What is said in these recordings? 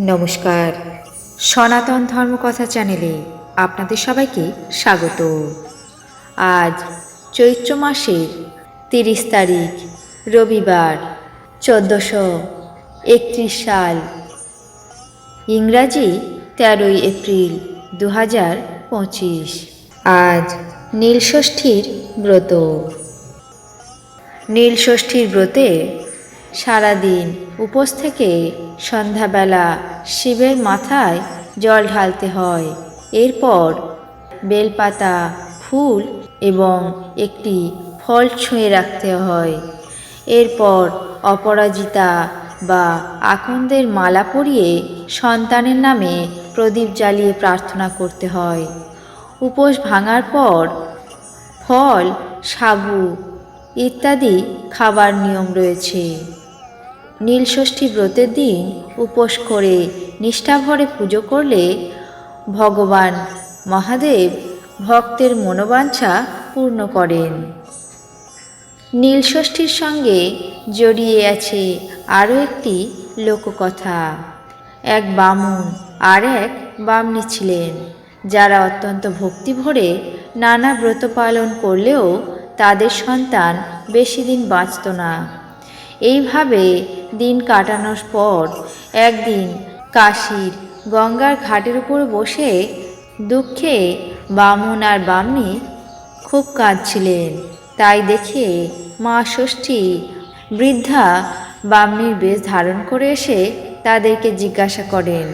নমস্কার। সনাতন ধর্মকথা চ্যানেলে আপনাদের সবাইকে স্বাগত। আজ চৈত্র মাসের তিরিশ তারিখ, রবিবার, চোদ্দোশো একত্রিশ সাল। ইংরাজি তেরোই এপ্রিল দু হাজার পঁচিশ। আজ নীলষষ্ঠীর ব্রত। নীলষষ্ঠীর ব্রতে সারাদিন উপোস থেকে সন্ধ্যাবেলা শিবের মাথায় জল ঢালতে হয়। এরপর বেলপাতা, ফুল এবং একটি ফল ছুঁয়ে রাখতে হয়। এরপর অপরাজিতা বা আকন্দের মালা পরিয়ে সন্তানের নামে প্রদীপ জ্বালিয়ে প্রার্থনা করতে হয়। উপোস ভাঙার পর ফল, সাবু ইত্যাদি খাবার নিয়ম রয়েছে। নীলষষ্ঠী ব্রতের দিন উপোস করে নিষ্ঠাভরে পুজো করলে ভগবান মহাদেব ভক্তের মনোবাঞ্ছা পূর্ণ করেন। নীলষষ্ঠীর সঙ্গে জড়িয়ে আছে আরও একটি লোককথা। এক বামুন আর এক বামনি ছিলেন, যারা অত্যন্ত ভক্তি ভরে নানা ব্রত পালন করলেও তাদের সন্তান বেশি দিন বাঁচত না। এইভাবে দিন কাটানোর পর একদিন কাশীর গঙ্গার ঘাটের উপর বসে দুঃখে বামুন আর বামনি খুব কাঁদছিলেন। তাই দেখে মা ষষ্ঠী বৃদ্ধা বামনির বেশ ধারণ করে এসে তাদেরকে জিজ্ঞাসা করেন,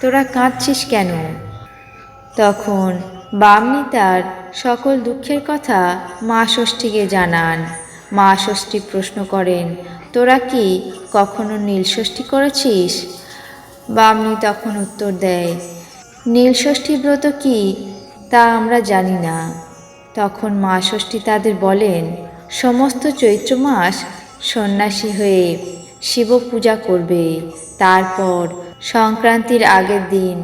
তোরা কাঁদছিস কেন? তখন বামনি তার সকল দুঃখের কথা মা ষষ্ঠীকে জানান। মা ষষ্ঠী প্রশ্ন করেন, তোরা কি কখনো নীলষষ্ঠী করেছিস? বামনি তখন উত্তর দেয় নীলষষ্ঠী ব্রত কি? তা আমরা জানি না। তখন মা ষষ্ঠী তাদের বলেন, সমস্ত চৈত্র মাস সন্ন্যাসী হয়ে শিব পূজা করবে, তারপর সংক্রান্তির আগের দিন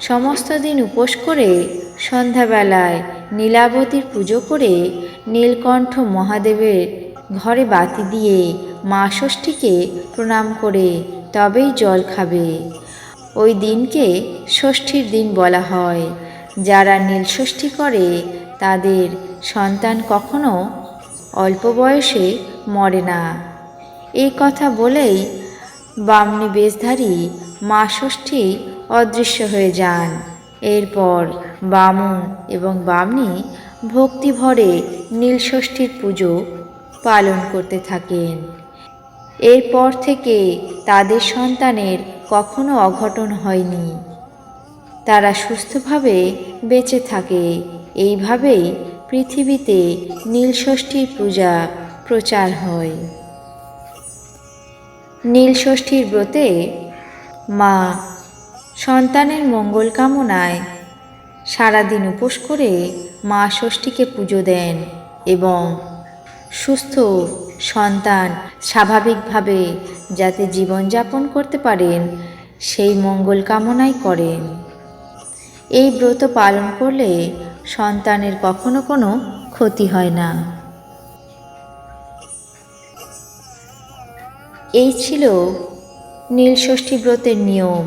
সমস্ত দিন উপোস করে সন্ধ্যাবেলায় নীলাবতীর পুজো করে নীলকণ্ঠ মহাদেবের ঘরে বাতি দিয়ে মা ষষ্ঠীকে প্রণাম করে তবেই জল খাবে। ওই দিনকে ষষ্ঠীর দিন বলা হয়। যারা নীলষষ্ঠী করে, তাদের সন্তান কখনো অল্প বয়সে মরে না। এই কথা বলেই বামনি বেশধারী মা ষষ্ঠী অদৃশ্য হয়ে যান। এরপর বামুন এবং বামনি ভক্তিভরে নীলষষ্ঠীর পুজো পালন করতে থাকেন। এরপর থেকে তাদের সন্তানের কখনো অঘটন হয়নি। তারা সুস্থভাবে বেঁচে থাকে। এইভাবেই পৃথিবীতে নীলষষ্ঠীর পূজা প্রচার হয়। নীলষষ্ঠীর ব্রতে মা সন্তানের মঙ্গল কামনায় সারাদিন উপোস করে মা ষষ্ঠীকে পুজো দেন এবং সুস্থ সন্তান স্বাভাবিকভাবে যাতে জীবনযাপন করতে পারেন, সেই মঙ্গল কামনাই করেন। এই ব্রত পালন করলে সন্তানের কখনো কোনো ক্ষতি হয় না। এই ছিল নীলষষ্ঠী ব্রতের নিয়ম।